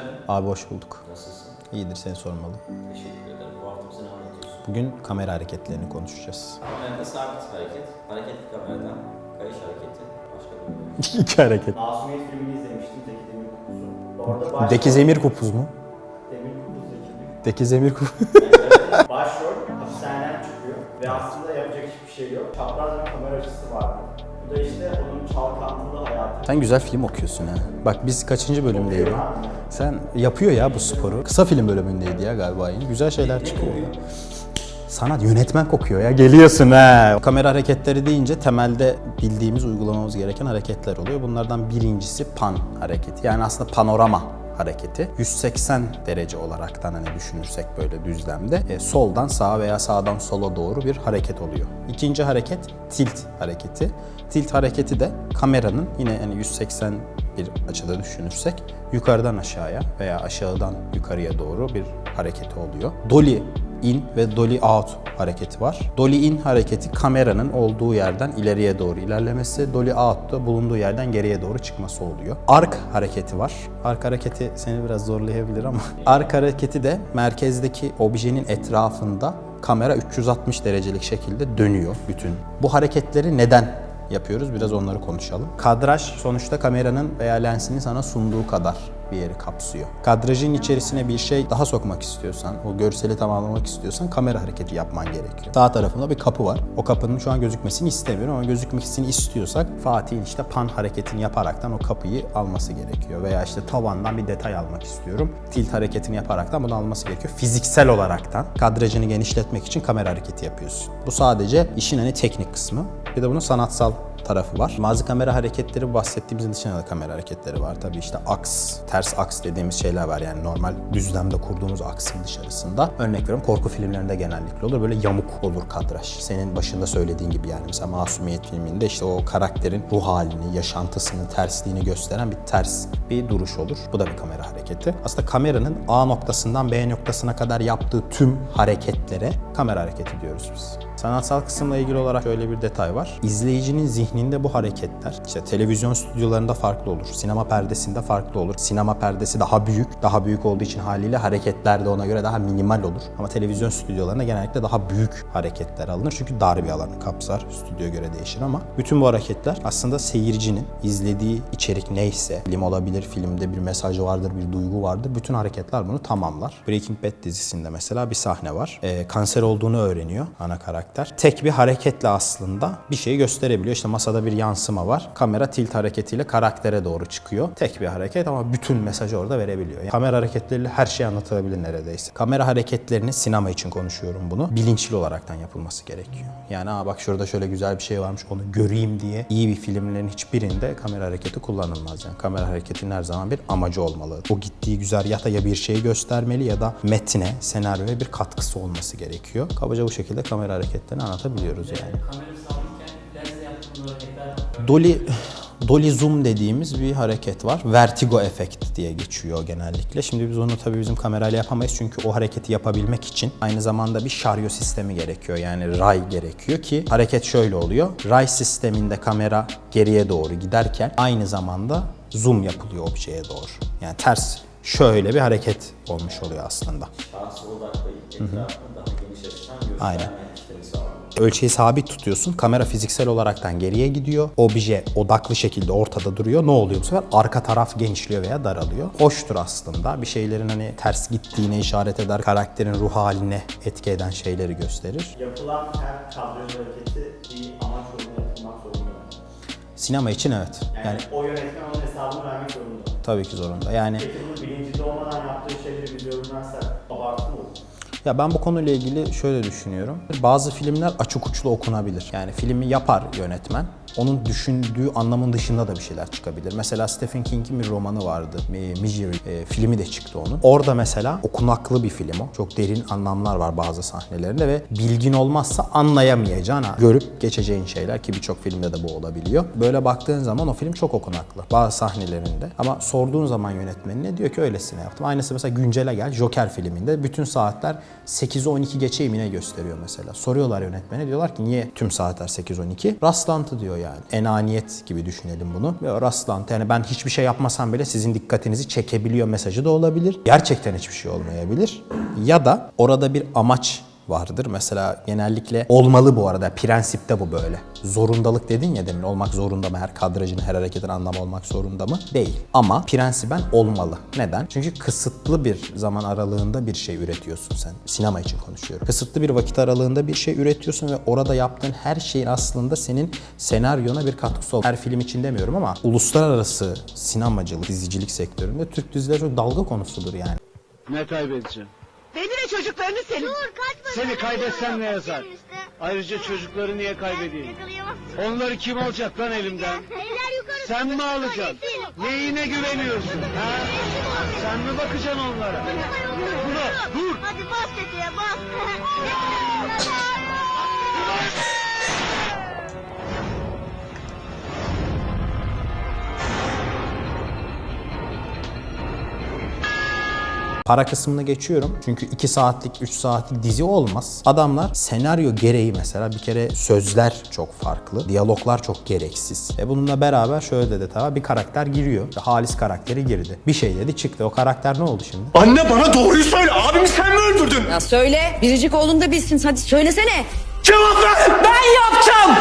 geldin. Abi hoş bulduk. Nasılsın? İyidir seni sormalı. Teşekkür ederim. Bu hafta bize ne anlatıyorsun? Bugün kamera hareketlerini konuşacağız. Kamerada sabit hareket, hareketli kameradan kayış hareketi, başka bir şey. İki hareket. Masumiyet filmini izlemiştim Zeki Demirkubuz'un. Orada başrol, Deki Zemir Kupuz mu? Demirkubuz Zeki Deki Zemir Kupuz. Demirkubuz. Başrol hapishaneden çıkıyor ve aslında yapacak hiçbir şey yok. Çapraz bir kamera açısı vardı. Bu da işte onun çalkantılı hayatı. Sen güzel film okuyorsun ha. Bak biz kaçıncı bölümdeyiz? Sen yapıyor ya bu sporu. Kısa film bölümündeydi ya galiba yine. Güzel şeyler çıkıyor ya. Sanat yönetmen kokuyor ya. Geliyorsun ha. Kamera hareketleri deyince temelde bildiğimiz uygulamamız gereken hareketler oluyor. Bunlardan birincisi pan hareketi. Yani aslında panorama hareketi. 180 derece olaraktan hani düşünürsek böyle düzlemde e, soldan sağa veya sağdan sola doğru bir hareket oluyor. İkinci hareket tilt hareketi. Tilt hareketi de kameranın yine hani 180 bir açıda düşünürsek yukarıdan aşağıya veya aşağıdan yukarıya doğru bir hareketi oluyor. Dolly in ve dolly out hareketi var. Dolly in hareketi kameranın olduğu yerden ileriye doğru ilerlemesi, dolly out da bulunduğu yerden geriye doğru çıkması oluyor. Ark hareketi var. Ark hareketi seni biraz zorlayabilir ama ark hareketi de merkezdeki objenin etrafında kamera 360 derecelik şekilde dönüyor bütün. Bu hareketleri neden yapıyoruz. Biraz onları konuşalım. Kadraj sonuçta kameranın veya lensinin sana sunduğu kadar bir yeri kapsıyor. Kadrajın içerisine bir şey daha sokmak istiyorsan, o görseli tamamlamak istiyorsan kamera hareketi yapman gerekiyor. Sağ tarafında bir kapı var. O kapının şu an gözükmesini istemiyorum ama gözükmesini istiyorsak Fatih'in işte pan hareketini yaparaktan o kapıyı alması gerekiyor. Veya işte tavandan bir detay almak istiyorum. Tilt hareketini yaparaktan bunu alması gerekiyor. Fiziksel olaraktan kadrajını genişletmek için kamera hareketi yapıyorsun. Bu sadece işin hani teknik kısmı. Bir de bunun sanatsal tarafı var. Bazı kamera hareketleri bahsettiğimizin dışında da kamera hareketleri var. Tabii işte aks, ters aks dediğimiz şeyler var. Yani normal düzlemde kurduğumuz aksın dışarısında. Örnek veriyorum korku filmlerinde genellikle olur. Böyle yamuk olur kadraj. Senin başında söylediğin gibi yani mesela Masumiyet filminde işte o karakterin ruh halini, yaşantısını, tersliğini gösteren bir ters bir duruş olur. Bu da bir kamera hareketi. Aslında kameranın A noktasından B noktasına kadar yaptığı tüm hareketlere kamera hareketi diyoruz biz. Sanatsal kısımla ilgili olarak şöyle bir detay var. İzleyicinin zihninde bu hareketler işte televizyon stüdyolarında farklı olur. Sinema perdesinde farklı olur. Sinema perdesi daha büyük. Daha büyük olduğu için haliyle hareketler de ona göre daha minimal olur. Ama televizyon stüdyolarında genellikle daha büyük hareketler alınır. Çünkü dar bir alanı kapsar. Stüdyoya göre değişir ama bütün bu hareketler aslında seyircinin izlediği içerik neyse, film olabilir, filmde bir mesaj vardır, bir duygu vardır. Bütün hareketler bunu tamamlar. Breaking Bad dizisinde mesela bir sahne var. Ee, kanser olduğunu öğreniyor ana karakter. Tek bir hareketle aslında bir şeyi gösterebiliyor. İşte masada bir yansıma var. Kamera tilt hareketiyle karaktere doğru çıkıyor. Tek bir hareket ama bütün mesajı orada verebiliyor. Yani kamera hareketleriyle her şey anlatılabilir neredeyse. Kamera hareketlerini sinema için konuşuyorum bunu. Bilinçli olaraktan yapılması gerekiyor. Yani Aa bak şurada şöyle güzel bir şey varmış onu göreyim diye iyi bir filmlerin hiçbirinde kamera hareketi kullanılmaz. Yani kamera hareketinin her zaman bir amacı olmalı. O gittiği güzergahta ya bir şeyi göstermeli ya da metne, senaryoya bir katkısı olması gerekiyor. Kabaca bu şekilde kamera hareketlerini anlatabiliyoruz yani. Dolly Dolly zoom dediğimiz bir hareket var. Vertigo efekt diye geçiyor genellikle. Şimdi biz onu tabii bizim kamerayla yapamayız çünkü o hareketi yapabilmek için aynı zamanda bir şaryo sistemi gerekiyor. Yani ray gerekiyor ki hareket şöyle oluyor. Ray sisteminde kamera geriye doğru giderken aynı zamanda zoom yapılıyor objeye doğru. Yani ters şöyle bir hareket olmuş oluyor aslında. Etrafını daha geniş açıdan. Ölçeği sabit tutuyorsun. Kamera fiziksel olaraktan geriye gidiyor. Obje odaklı şekilde ortada duruyor. Ne oluyor bu sefer? Arka taraf genişliyor veya daralıyor. Hoştur aslında. Bir şeylerin hani ters gittiğine işaret eder. Karakterin ruh haline etki eden şeyleri gösterir. Yapılan her kadraj hareketi bir amaç uğruna yapılmak zorunda. Sinema için evet. Yani, Yani o yönetmen onun hesabını vermek zorunda. Tabii ki zorunda. Yani bilincinde olmadan yaptığı şeyleri biz yorumlarsak abartı mı? Ya ben bu konuyla ilgili şöyle düşünüyorum. Bazı filmler açık uçlu okunabilir. Yani filmi yapar yönetmen. Onun düşündüğü anlamın dışında da bir şeyler çıkabilir. Mesela Stephen King'in bir romanı vardı. Mi- Misery e, filmi de çıktı onun. Orada mesela okunaklı bir film o. Çok derin anlamlar var bazı sahnelerinde ve bilgin olmazsa anlayamayacağın, görüp geçeceğin şeyler ki birçok filmde de bu olabiliyor. Böyle baktığın zaman o film çok okunaklı bazı sahnelerinde. Ama sorduğun zaman yönetmenine diyor ki öylesine yaptım. Aynısı mesela güncele gel Joker filminde bütün saatler 8'e 12 geçe emine gösteriyor mesela. Soruyorlar yönetmene diyorlar ki niye tüm saatler 8-12? Rastlantı diyor yani. Enaniyet gibi düşünelim bunu. Ve rastlantı yani ben hiçbir şey yapmasam bile sizin dikkatinizi çekebiliyor mesajı da olabilir. Gerçekten hiçbir şey olmayabilir. Ya da orada bir amaç vardır. Mesela genellikle olmalı bu arada. Prensipte bu böyle. Zorundalık dedin ya demin olmak zorunda mı? Her kadrajın, her hareketin anlamı olmak zorunda mı? Değil. Ama prensiben olmalı. Neden? Çünkü kısıtlı bir zaman aralığında bir şey üretiyorsun sen. Sinema için konuşuyorum. Kısıtlı bir vakit aralığında bir şey üretiyorsun ve orada yaptığın her şeyin aslında senin senaryona bir katkısı oluyor. Her film için demiyorum ama uluslararası sinemacılık, dizicilik sektöründe Türk dizileri çok dalga konusudur yani. Ne kaybedeceğim? Beni ve çocuklarını senin. Dur kaçma. Seni kaybetsem ne yazar? Ayrıca çocukları niye kaybedeyim? Onları kim alacak lan elimden? Eller yukarı. Sen mi alacaksın? Neyine güveniyorsun? Ha? Sen mi bakacaksın onlara? Dur, dur. Hadi bas tetiğe bas. Para kısmını geçiyorum. Çünkü 2 saatlik, 3 saatlik dizi olmaz. Adamlar senaryo gereği mesela bir kere sözler çok farklı. Diyaloglar çok gereksiz. E bununla beraber şöyle de detay var. Bir karakter giriyor. İşte Halis karakteri girdi. Bir şey dedi çıktı. O karakter ne oldu şimdi? Anne bana doğruyu söyle. Abimi sen mi öldürdün? Ya söyle. Biricik oğlun da bilsin. Hadi söylesene. Cevap ver. Ben yapacağım.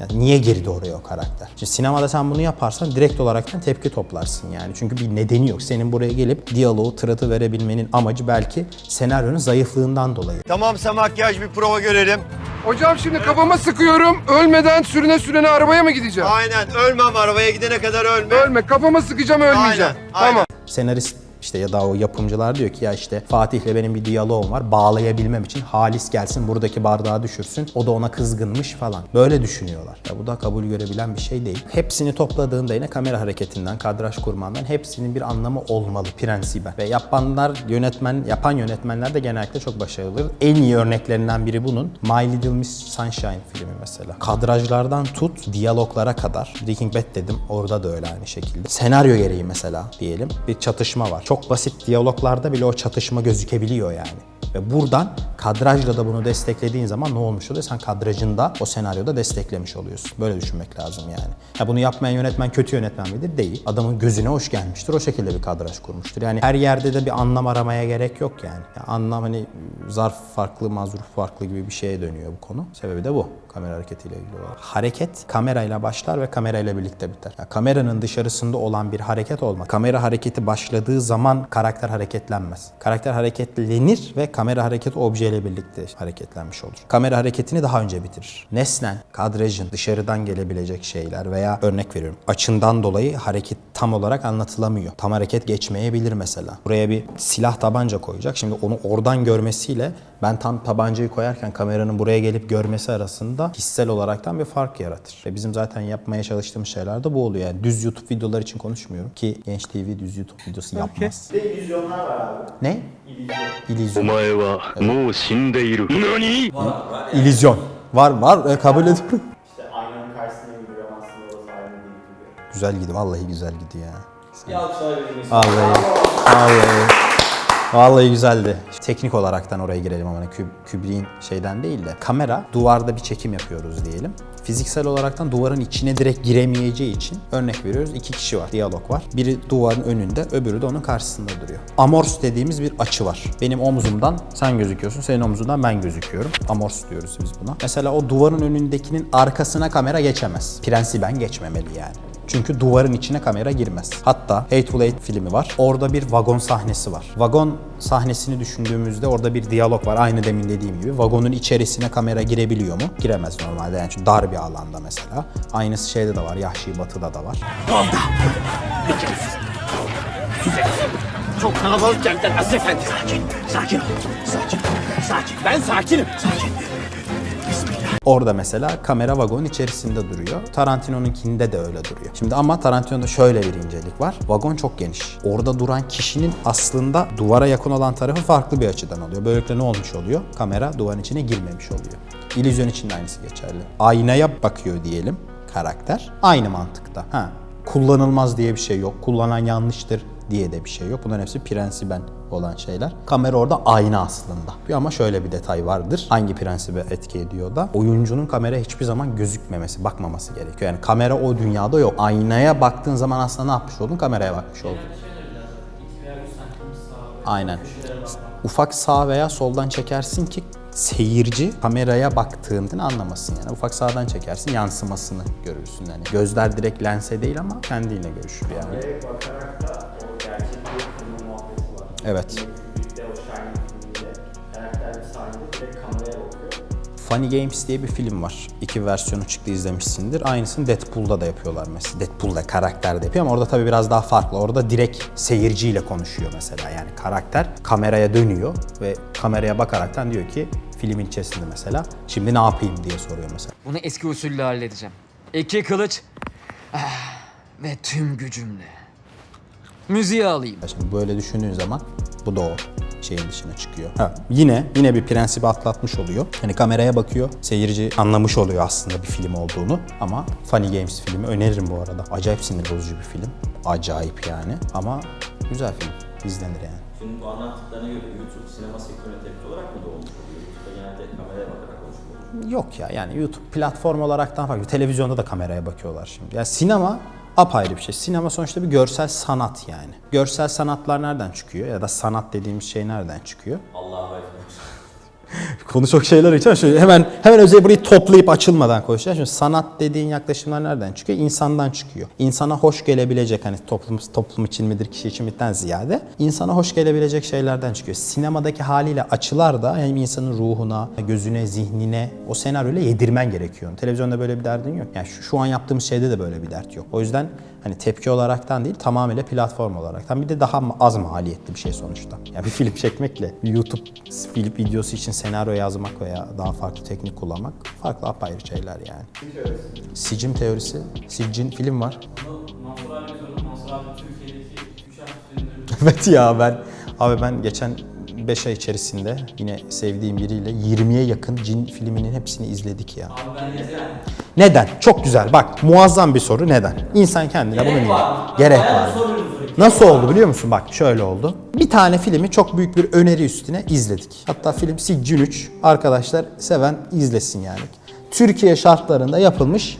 Yani niye oraya o karakter? Şimdi sinemada sen bunu yaparsan direkt olaraktan tepki toplarsın yani. Çünkü bir nedeni yok. Senin buraya gelip diyaloğu, tıratı verebilmenin amacı belki senaryonun zayıflığından dolayı. Tamamsa makyaj bir prova görelim. Hocam şimdi kafama sıkıyorum. Ölmeden sürüne sürene arabaya mı gideceğim? Aynen ölmem arabaya gidene kadar ölme. Ölme. Kafama sıkacağım ölmeyeceğim. Aynen, aynen. Tamam. senarist işte ya da o yapımcılar diyor ki ya işte Fatih'le benim bir diyaloğum var. Bağlayabilmem için Halis gelsin buradaki bardağı düşürsün. O da ona kızgınmış falan. Böyle düşünüyorlar. Ya bu da kabul görebilen bir şey değil. Hepsini topladığında yine kamera hareketinden, kadraj kurmandan hepsinin bir anlamı olmalı prensiben. Ve yapanlar, yönetmen, yapan yönetmenler de genellikle çok başarılıdır. En iyi örneklerinden biri bunun My Little Miss Sunshine filmi mesela. Kadrajlardan tut, diyaloglara kadar. Breaking Bad dedim, orada da öyle aynı şekilde. Senaryo gereği mesela diyelim bir çatışma var. Çok basit diyaloglarda bile o çatışma gözükebiliyor yani. Ve buradan kadrajla da bunu desteklediğin zaman ne olmuş oluyor? Sen kadrajında o senaryoda desteklemiş oluyorsun. Böyle düşünmek lazım yani. Ya bunu yapmayan yönetmen kötü yönetmen midir? Değil. Adamın gözüne hoş gelmiştir. O şekilde bir kadraj kurmuştur. Yani her yerde de bir anlam aramaya gerek yok yani. Ya anlam hani zarf farklı, mazruf farklı gibi bir şeye dönüyor bu konu. Sebebi de bu kamera hareketiyle ilgili olarak. Hareket kamerayla başlar ve kamerayla birlikte biter. Ya kameranın dışarısında olan bir hareket olmak. Kamera hareketi başladığı zaman karakter hareketlenmez. Karakter hareketlenir ve kamera hareketi objeyle birlikte hareketlenmiş olur. Kamera hareketini daha önce bitirir. Nesnen, kadrajın, dışarıdan gelebilecek şeyler veya örnek veriyorum açından dolayı hareket tam olarak anlatılamıyor. Tam hareket geçmeyebilir mesela. Buraya bir silah tabanca koyacak. Şimdi onu oradan görmesiyle ben tam tabancayı koyarken kameranın buraya gelip görmesi arasında hissel olaraktan bir fark yaratır. Ve bizim zaten yapmaya çalıştığımız şeyler de bu oluyor. Yani düz YouTube videolar için konuşmuyorum ki Genç TV düz YouTube videosu yapmaz. Ne? İllüzyon. Omae wa mou shindeiru. Nani? İllüzyon. Var var e, kabul ediyorum. İşte aynanın karşısına gidiyor aslında orası gibi. Güzel gidi vallahi güzel gidi ya. Bir alkışlar verilmesi. Vallahi. Vallahi. Vallahi güzeldi. Teknik olaraktan oraya girelim ama hani Küb, Kubrick'in şeyden değil de. Kamera duvarda bir çekim yapıyoruz diyelim. Fiziksel olaraktan duvarın içine direkt giremeyeceği için örnek veriyoruz. iki kişi var, diyalog var. Biri duvarın önünde, öbürü de onun karşısında duruyor. Amors dediğimiz bir açı var. Benim omzumdan sen gözüküyorsun, senin omzundan ben gözüküyorum. Amors diyoruz biz buna. Mesela o duvarın önündekinin arkasına kamera geçemez. Prensiben geçmemeli yani. Çünkü duvarın içine kamera girmez. Hatta Hateful Eight filmi var. Orada bir vagon sahnesi var. Vagon sahnesini düşündüğümüzde orada bir diyalog var. Aynı demin dediğim gibi. Vagonun içerisine kamera girebiliyor mu? Giremez normalde. Yani çünkü dar bir alanda mesela. Aynısı şeyde de var. Yahşi Batı'da da var. Çok kalabalık geldi Aziz Efendi. Sakin, sakin ol. Sakin, sakin. Ben sakinim. Sakin. Orada mesela kamera vagonun içerisinde duruyor. Tarantino'nunkinde de öyle duruyor. Şimdi ama Tarantino'da şöyle bir incelik var. Vagon çok geniş. Orada duran kişinin aslında duvara yakın olan tarafı farklı bir açıdan oluyor. Böylelikle ne olmuş oluyor? Kamera duvarın içine girmemiş oluyor. İllüzyon için de aynısı geçerli. Aynaya bakıyor diyelim karakter. Aynı mantıkta. Ha, kullanılmaz diye bir şey yok. Kullanan yanlıştır diye de bir şey yok. Bunların hepsi prensiben olan şeyler. Kamera orada ayna aslında. Ama şöyle bir detay vardır. Hangi prensibe etki ediyor da? Oyuncunun kameraya hiçbir zaman gözükmemesi, bakmaması gerekiyor. Yani kamera o dünyada yok. Aynaya baktığın zaman aslında ne yapmış oldun? Kameraya bakmış oldun. Aynen. Ufak sağ veya soldan çekersin ki seyirci kameraya baktığında anlamasın yani. Ufak sağdan çekersin yansımasını görürsün yani. Gözler direkt lense değil ama kendiyle görüşür yani. Kameraya bakarak da bakıyor. Funny Games diye bir film var. İki versiyonu çıktı izlemişsindir. Aynısını Deadpool'da da yapıyorlar mesela. Deadpool'da karakter de yapıyor ama orada tabii biraz daha farklı. Orada direkt seyirciyle konuşuyor mesela. Yani karakter kameraya dönüyor ve kameraya bakaraktan diyor ki filmin içerisinde mesela şimdi ne yapayım diye soruyor mesela. Bunu eski usulle halledeceğim. İki kılıç ah, ve tüm gücümle. Müziği alayım. Şimdi böyle düşündüğün zaman bu da o şeyin dışına çıkıyor. Ha, yine yine bir prensibi atlatmış oluyor. Yani kameraya bakıyor. Seyirci anlamış oluyor aslında bir film olduğunu. Ama Funny Games filmi öneririm bu arada. Acayip sinir bozucu bir film. Acayip yani. Ama güzel film. İzlenir yani. Şimdi bu anlattıklarına göre YouTube sinema sektörüne tepki olarak mı doğmuş oluyor? YouTube'da genelde kameraya bakarak konuşuluyor. Yok ya yani YouTube platform olaraktan farklı. Televizyonda da kameraya bakıyorlar şimdi. Yani sinema apayrı bir şey. Sinema sonuçta bir görsel sanat yani. Görsel sanatlar nereden çıkıyor ya da sanat dediğimiz şey nereden çıkıyor? Allah'a emanet Konu çok şeyler için şöyle hemen hemen özel burayı toplayıp açılmadan konuşacağız. Şimdi sanat dediğin yaklaşımlar nereden çıkıyor? İnsandan çıkıyor. İnsana hoş gelebilecek hani toplum toplum için midir, kişi için midir ziyade insana hoş gelebilecek şeylerden çıkıyor. Sinemadaki haliyle açılar da yani insanın ruhuna, gözüne, zihnine o senaryoyla yedirmen gerekiyor. Televizyonda böyle bir derdin yok. Yani şu, şu an yaptığımız şeyde de böyle bir dert yok. O yüzden hani tepki olaraktan değil tamamıyla platform olaraktan bir de daha az maliyetli bir şey sonuçta. Yani bir film çekmekle YouTube film videosu için senaryo yazmak veya daha farklı teknik kullanmak farklı apayrı şeyler yani. Sicim teorisi, Sicin film var. Mansur abi. Mansur abi Türkiye'deki evet ya ben abi ben geçen 5 ay içerisinde yine sevdiğim biriyle 20'ye yakın cin filminin hepsini izledik ya. Abi ben yazarım. Neden? Çok güzel. Bak muazzam bir soru. Neden? İnsan kendine bunu Gerek niye? var? Gerek Bayağı var. Nasıl oldu biliyor musun? Bak şöyle oldu. Bir tane filmi çok büyük bir öneri üstüne izledik. Hatta film Siccin 3. Arkadaşlar seven izlesin yani. Türkiye şartlarında yapılmış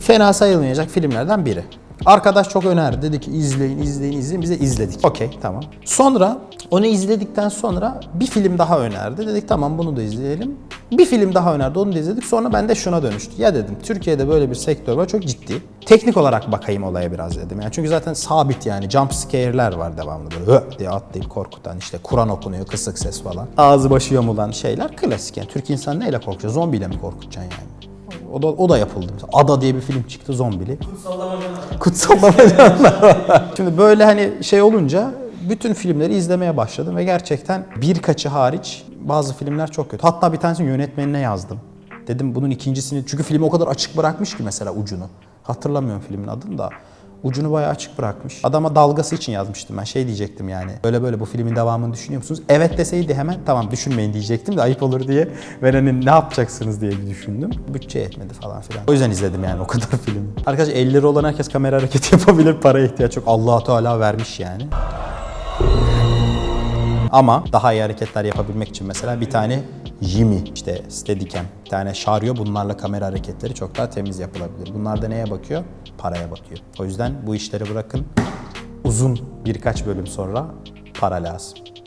fena sayılmayacak filmlerden biri. Arkadaş çok önerdi. Dedi ki izleyin, izleyin, izleyin. Biz de izledik. Okey, tamam. Sonra onu izledikten sonra bir film daha önerdi. Dedik tamam bunu da izleyelim. Bir film daha önerdi. Onu da izledik. Sonra ben de şuna dönüştü. Ya dedim Türkiye'de böyle bir sektör var. Çok ciddi. Teknik olarak bakayım olaya biraz dedim. Yani çünkü zaten sabit yani. Jump scare'ler var devamlı böyle hı diye atlayıp korkutan işte Kur'an okunuyor kısık ses falan. Ağzı başı yamulan şeyler klasik yani. Türk insan neyle korkacak? Zombiyle mi korkutacaksın yani? O da, o da yapıldı. Mesela Ada diye bir film çıktı zombili. Kutsal Damacana. Şimdi böyle hani şey olunca bütün filmleri izlemeye başladım ve gerçekten birkaçı hariç bazı filmler çok kötü. Hatta bir tanesini yönetmenine yazdım. Dedim bunun ikincisini çünkü filmi o kadar açık bırakmış ki mesela ucunu. Hatırlamıyorum filmin adını da. Ucunu bayağı açık bırakmış. Adama dalgası için yazmıştım ben. Şey diyecektim yani. Böyle böyle bu filmin devamını düşünüyor musunuz? Evet deseydi hemen tamam düşünmeyin diyecektim de ayıp olur diye. Ben hani ne yapacaksınız diye bir düşündüm. Bütçe yetmedi falan filan. O yüzden izledim yani o kadar film. Arkadaşlar 50 lira olan herkes kamera hareketi yapabilir. Paraya ihtiyaç yok. allah Teala vermiş yani. Ama daha iyi hareketler yapabilmek için mesela bir tane Jimmy, işte Steadicam, bir tane Şaryo bunlarla kamera hareketleri çok daha temiz yapılabilir. Bunlar da neye bakıyor? Paraya bakıyor. O yüzden bu işleri bırakın. Uzun birkaç bölüm sonra para lazım.